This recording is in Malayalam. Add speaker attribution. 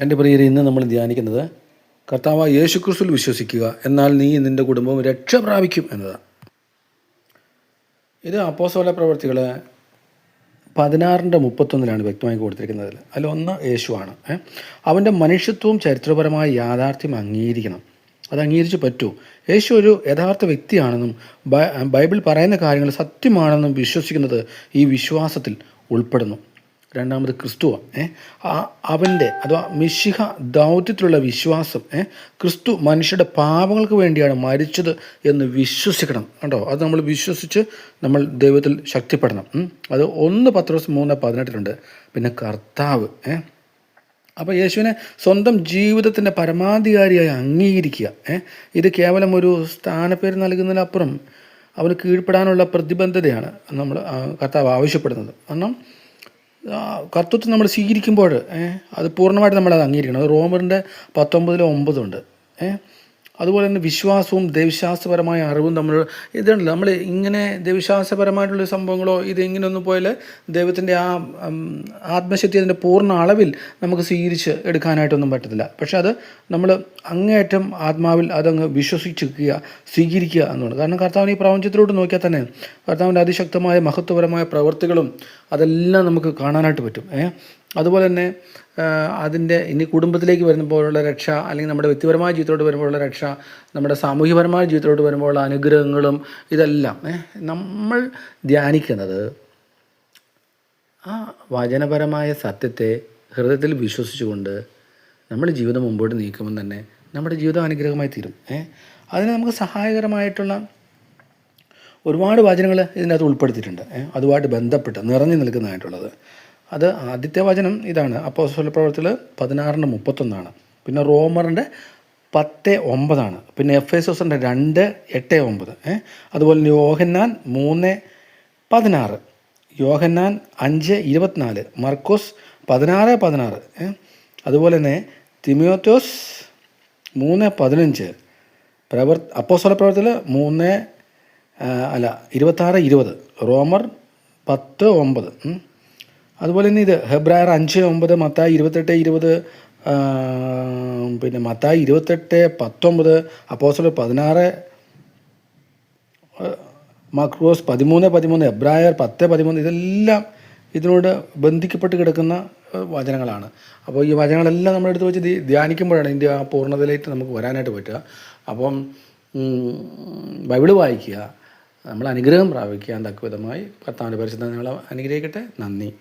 Speaker 1: എന്റെ പ്രിയരെ ഇന്ന് നമ്മൾ ധ്യാനിക്കുന്നത് കർത്താവ് യേശുക്രിസ്തുവിൽ വിശ്വസിക്കുക. എന്നാൽ നീ നിന്റെ കുടുംബവും രക്ഷ പ്രാപിക്കും എന്നതാണ്. ഇത് അപ്പോസോല പ്രവർത്തികൾ പതിനാറിന്റെ മുപ്പത്തൊന്നിലാണ് വ്യക്തമായി കൊടുത്തിരിക്കുന്നത്. അതിൽ ഒന്ന് യേശുവാണ്? അവന്റെ മനുഷ്യത്വവും ചരിത്രപരമായ യാഥാർത്ഥ്യം അംഗീകരിക്കണം. അത് അംഗീകരിച്ച് പറ്റൂ. യേശു ഒരു യഥാർത്ഥ വ്യക്തിയാണെന്നും ബൈബിൾ പറയുന്ന കാര്യങ്ങൾ സത്യമാണെന്നും വിശ്വസിക്കുന്നത് ഈ വിശ്വാസത്തിൽ ഉൾപ്പെടുന്നു. രണ്ടാമത് ക്രിസ്തുവ അവന്റെ അഥവാ മിശിഹ ദൗത്യത്തിലുള്ള വിശ്വാസം ക്രിസ്തു മനുഷ്യരുടെ പാപങ്ങൾക്ക് വേണ്ടിയാണ് മരിച്ചത് എന്ന് വിശ്വസിക്കണം കേട്ടോ അത് നമ്മൾ വിശ്വസിച്ച് നമ്മൾ ദൈവത്തിൽ ശക്തിപ്പെടണം. അത് ഒന്ന് പത്ത് ദിവസം മൂന്ന് പതിനെട്ടിലുണ്ട്. പിന്നെ കർത്താവ് അപ്പോൾ യേശുവിനെ സ്വന്തം ജീവിതത്തിന്റെ പരമാധികാരിയായി അംഗീകരിക്കുക ഇത് കേവലം ഒരു സ്ഥാനപ്പേര് നൽകുന്നതിനപ്പുറം അവന് കീഴ്പ്പെടാനുള്ള പ്രതിബദ്ധതയാണ് നമ്മൾ കർത്താവ് ആവശ്യപ്പെടുന്നത്. കാരണം കർത്തൃത്വം നമ്മൾ സ്വീകരിക്കുമ്പോൾ അത് പൂർണമായിട്ട് നമ്മളത് അംഗീകരിക്കണം. അത് റോമറിന്റെ പത്തൊമ്പതിൽ ഒമ്പതുണ്ട് ഏഹ് അതുപോലെ തന്നെ വിശ്വാസവും ദൈവശാസ്ത്രപരമായ അറിവും നമ്മൾ ഇതുണ്ടല്ലോ. നമ്മൾ ഇങ്ങനെ ദൈവശാസ്ത്രപരമായിട്ടുള്ള സംഭവങ്ങളോ ഇത് ഇങ്ങനെയൊന്നും പോയാൽ ദൈവത്തിന്റെ ആ ആത്മശക്തി അതിന്റെ പൂർണ അളവിൽ നമുക്ക് സ്വീകരിച്ച് എടുക്കാനായിട്ടൊന്നും പറ്റത്തില്ല. പക്ഷേ അത് നമ്മൾ അങ്ങേയറ്റം ആത്മാവിൽ അതങ്ങ് വിശ്വസിച്ചിരിക്കുക സ്വീകരിക്കുക എന്നുള്ളത് കാരണം കർത്താവിന് ഈ പ്രപഞ്ചത്തിലോട്ട് നോക്കിയാൽ തന്നെ കർത്താവിന്റെ അതിശക്തമായ മഹത്വപരമായ പ്രവർത്തികളും അതെല്ലാം നമുക്ക് കാണാനായിട്ട് പറ്റും അതുപോലെ തന്നെ അതിന്റെ ഇനി കുടുംബത്തിലേക്ക് വരുമ്പോഴുള്ള രക്ഷ അല്ലെങ്കിൽ നമ്മുടെ വ്യക്തിപരമായ ജീവിതത്തിലോട്ട് വരുമ്പോഴുള്ള രക്ഷ നമ്മുടെ സാമൂഹ്യപരമായ ജീവിതത്തിലോട്ട് വരുമ്പോഴുള്ള അനുഗ്രഹങ്ങളും ഇതെല്ലാം നമ്മൾ ധ്യാനിക്കുന്നത് ആ വചനപരമായ സത്യത്തെ ഹൃദയത്തിൽ വിശ്വസിച്ചുകൊണ്ട് നമ്മൾ ജീവിതം മുമ്പോട്ട് നീക്കുമ്പോൾ തന്നെ നമ്മുടെ ജീവിതം അനുഗ്രഹമായി തീരും അതിന് നമുക്ക് സഹായകരമായിട്ടുള്ള ഒരുപാട് വചനങ്ങൾ ഇതിനകത്ത് ഉൾപ്പെടുത്തിയിട്ടുണ്ട്. അതുമായിട്ട് ബന്ധപ്പെട്ട് നിറഞ്ഞു നിൽക്കുന്നതായിട്ടുള്ളത്. അത് ആദ്യത്തെ വചനം ഇതാണ്. അപ്പോൾ സ്വലപ്രവർത്തികൾ പതിനാറിന്റെ മുപ്പത്തൊന്നാണ്. പിന്നെ റോമറിന്റെ പത്ത് ഒമ്പതാണ്. പിന്നെ എഫ് എസ് എസിന്റെ രണ്ട് എട്ട് ഒമ്പത്. അതുപോലെ യോഹന്നാൻ മൂന്ന് പതിനാറ്. യോഹന്നാൻ അഞ്ച് ഇരുപത്തിനാല്. മർക്കോസ് പതിനാറ് പതിനാറ്. അതുപോലെ തന്നെ തിമിയോത്തോസ് മൂന്ന് പതിനഞ്ച്. പ്രവർ അപ്പോസ്വല പ്രവർത്തികൾ മൂന്ന് അല്ല ഇരുപത്താറ് ഇരുപത്. റോമർ പത്ത് ഒമ്പത്. അതുപോലെ തന്നെ ഇത് ഹെബ്രായർ അഞ്ച് ഒമ്പത് മത്തായി ഇരുപത്തെട്ട് ഇരുപത് പിന്നെ മത്തായി ഇരുപത്തെട്ട് പത്തൊമ്പത് അപ്പോസ്തലർ പതിനാറ് മക്രോസ് പതിമൂന്ന് പതിമൂന്ന് എബ്രായർ പത്ത് പതിമൂന്ന് ഇതെല്ലാം ഇതിനോട് ബന്ധിക്കപ്പെട്ട് കിടക്കുന്ന വചനങ്ങളാണ്. അപ്പോൾ ഈ വചനങ്ങളെല്ലാം നമ്മൾ എടുത്ത് വെച്ച് ധ്യാനിക്കുമ്പോഴാണ് ഇതിന്റെ ആ പൂർണതയിലേക്ക് നമുക്ക് വരാനായിട്ട് പറ്റുക. അപ്പം ബൈബിൾ വായിക്കുക നമ്മൾ അനുഗ്രഹം പ്രാപിക്കാൻ തക്കവിധമായി കർത്താവിന്റെ പരിശുദ്ധ നിങ്ങളെ അനുഗ്രഹിക്കട്ടെ. നന്ദി.